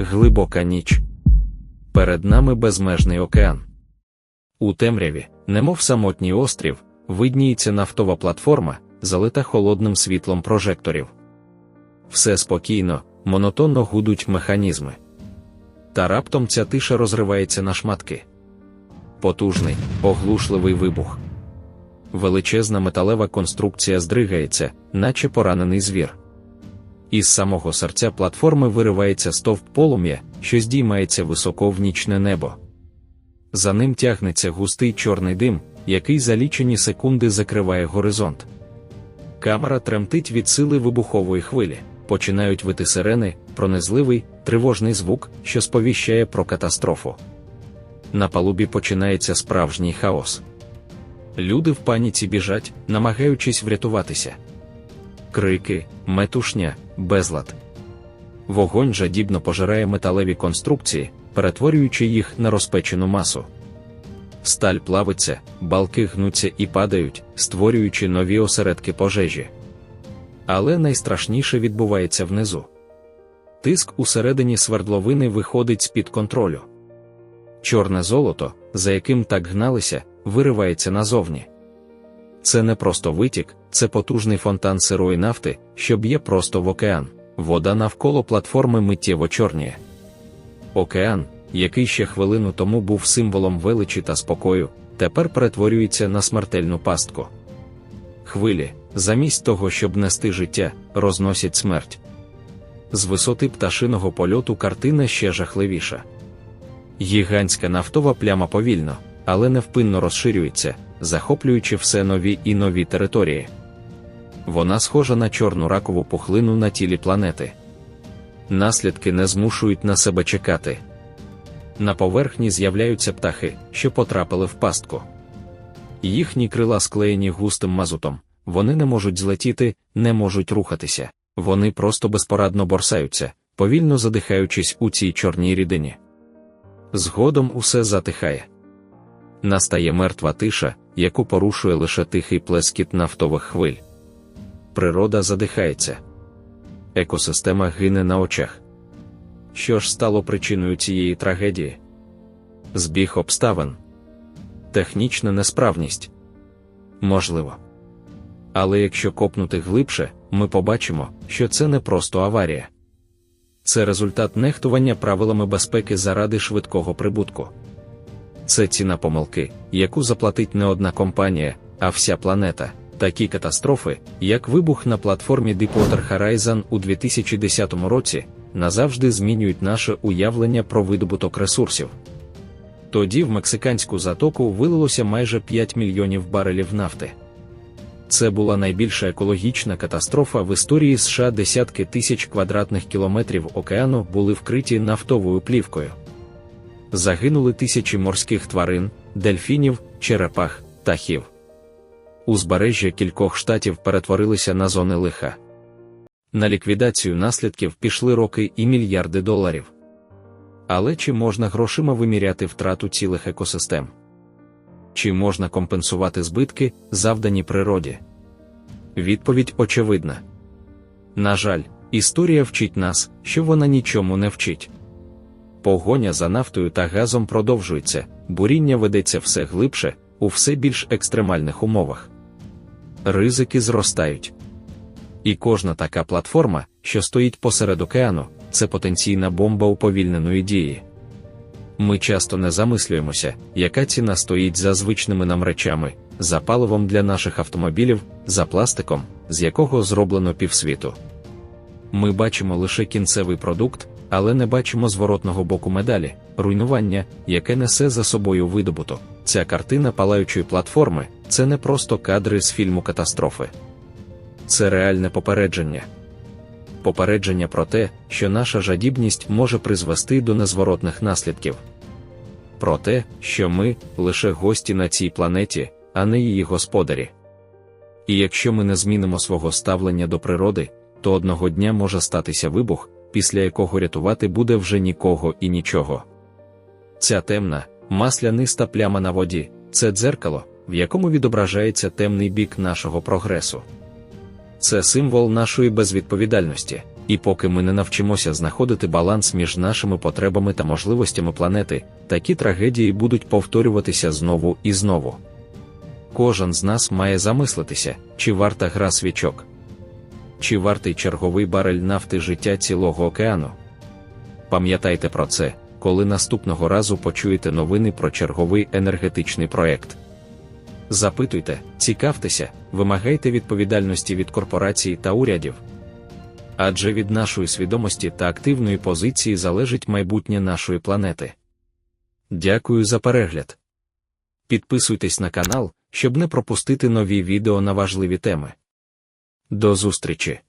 глибока ніч. Перед нами безмежний океан. У темряві, немов самотній острів, видніється нафтова платформа, залита холодним світлом прожекторів. Все спокійно, монотонно гудуть механізми. Та раптом ця тиша розривається на шматки. Потужний, оглушливий вибух. Величезна металева конструкція здригається, наче поранений звір. Із самого серця платформи виривається стовп полум'я, що здіймається високо в нічне небо. За ним тягнеться густий чорний дим, який за лічені секунди закриває горизонт. Камера тремтить від сили вибухової хвилі, починають вити сирени, пронизливий, тривожний звук, що сповіщає про катастрофу. На палубі починається справжній хаос. Люди в паніці біжать, намагаючись врятуватися. Крики, метушня, безлад. Вогонь жадібно пожирає металеві конструкції, перетворюючи їх на розпечену масу. Сталь плавиться, балки гнуться і падають, створюючи нові осередки пожежі. Але найстрашніше відбувається внизу. Тиск усередині свердловини виходить з-під контролю. Чорне золото, за яким так гналися, виривається назовні. Це не просто витік, це потужний фонтан сирої нафти, що б'є просто в океан. Вода навколо платформи миттєво чорніє. Океан, який ще хвилину тому був символом величі та спокою, тепер перетворюється на смертельну пастку. Хвилі, замість того, щоб нести життя, розносять смерть. З висоти пташиного польоту картина ще жахливіша. Гігантська нафтова пляма повільно, але невпинно розширюється, захоплюючи все нові і нові території. Вона схожа на чорну ракову пухлину на тілі планети. Наслідки не змушують на себе чекати. На поверхні з'являються птахи, що потрапили в пастку. Їхні крила склеєні густим мазутом, вони не можуть злетіти, не можуть рухатися, вони просто безпорадно борсаються, повільно задихаючись у цій чорній рідині. Згодом усе затихає. Настає мертва тиша, яку порушує лише тихий плескіт нафтових хвиль. Природа задихається. Екосистема гине на очах. Що ж стало причиною цієї трагедії? Збіг обставин, технічна несправність. Можливо. Але якщо копнути глибше, ми побачимо, що це не просто аварія. Це результат нехтування правилами безпеки заради швидкого прибутку. Це ціна помилки, яку заплатить не одна компанія, а вся планета. Такі катастрофи, як вибух на платформі Deepwater Horizon у 2010 році, назавжди змінюють наше уявлення про видобуток ресурсів. Тоді в мексиканську затоку вилилося майже 5 мільйонів барелів нафти. Це була найбільша екологічна катастрофа в історії США. Десятки тисяч квадратних кілометрів океану були вкриті нафтовою плівкою. Загинули тисячі морських тварин, дельфінів, черепах, птахів. Узбережжя кількох штатів перетворилися на зони лиха. На ліквідацію наслідків пішли роки і мільярди доларів. Але чи можна грошима виміряти втрату цілих екосистем? Чи можна компенсувати збитки, завдані природі? Відповідь очевидна. На жаль, історія вчить нас, що вона нічому не вчить. Погоня за нафтою та газом продовжується, буріння ведеться все глибше, у все більш екстремальних умовах. Ризики зростають. І кожна така платформа, що стоїть посеред океану, це потенційна бомба уповільненої дії. Ми часто не замислюємося, яка ціна стоїть за звичними нам речами, за паливом для наших автомобілів, за пластиком, з якого зроблено півсвіту. Ми бачимо лише кінцевий продукт, але не бачимо зворотного боку медалі, руйнування, яке несе за собою видобуток. Ця картина палаючої платформи це не просто кадри з фільму катастрофи. Це реальне попередження. Попередження про те, що наша жадібність може призвести до незворотних наслідків. Про те, що ми лише гості на цій планеті, а не її господарі. І якщо ми не змінимо свого ставлення до природи, то одного дня може статися вибух, після якого рятувати буде вже нікого і нічого. Ця темна, масляниста пляма на воді це дзеркало, в якому відображається темний бік нашого прогресу. Це символ нашої безвідповідальності, І поки ми не навчимося знаходити баланс між нашими потребами та можливостями планети, такі трагедії будуть повторюватися знову і знову. Кожен з нас має замислитися, чи варта гра свічок, чи вартий черговий барель нафти життя цілого океану. Пам'ятайте про це, коли наступного разу почуєте новини про черговий енергетичний проект. Запитуйте, цікавтеся, вимагайте відповідальності від корпорацій та урядів. Адже від нашої свідомості та активної позиції залежить майбутнє нашої планети. Дякую за перегляд. Підписуйтесь на канал, щоб не пропустити нові відео на важливі теми. До зустрічі!